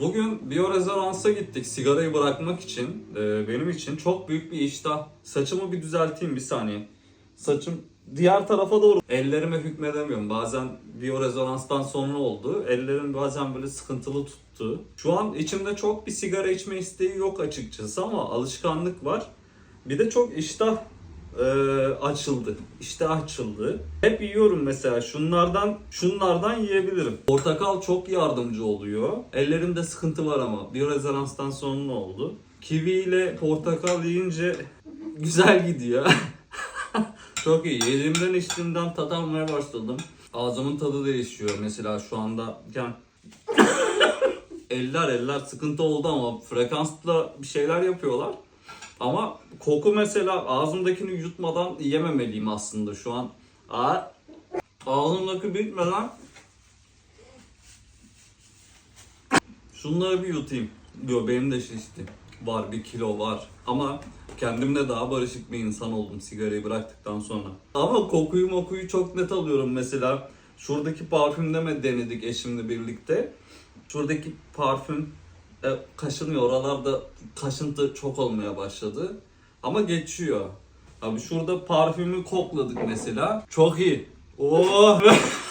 Bugün biyorezoransa gittik sigarayı bırakmak için. Ee, benim için çok büyük bir iştah. Saçımı bir düzelteyim bir saniye. Saçım diğer tarafa doğru. Ellerime hükmedemiyorum. Bazen biyorezonanstan sonra oldu. Ellerim bazen böyle sıkıntılı tuttu. Şu an içimde çok bir sigara içme isteği yok açıkçası ama alışkanlık var. Bir de çok iştah e, açıldı. İştah açıldı. Hep yiyorum mesela şunlardan şunlardan yiyebilirim. Portakal çok yardımcı oluyor. Ellerimde sıkıntı var ama biyorezonanstan sonra ne oldu? Kivi ile portakal yiyince güzel gidiyor. çok iyi. Yediğimden içtiğimden tat almaya başladım. Ağzımın tadı değişiyor. Mesela şu anda yani eller eller sıkıntı oldu ama frekansla bir şeyler yapıyorlar. Ama koku mesela ağzımdakini yutmadan yememeliyim aslında şu an. Aa, ağzımdaki bitmeden şunları bir yutayım. Göbeğim de şişti. Var bir kilo var. Ama kendimle daha barışık bir insan oldum sigarayı bıraktıktan sonra. Ama kokuyu mokuyu çok net alıyorum mesela. Şuradaki parfümde mi denedik eşimle birlikte. Şuradaki parfüm e, kaşınıyor. Oralarda kaşıntı çok olmaya başladı. Ama geçiyor. Abi şurada parfümü kokladık mesela. Çok iyi. Oh!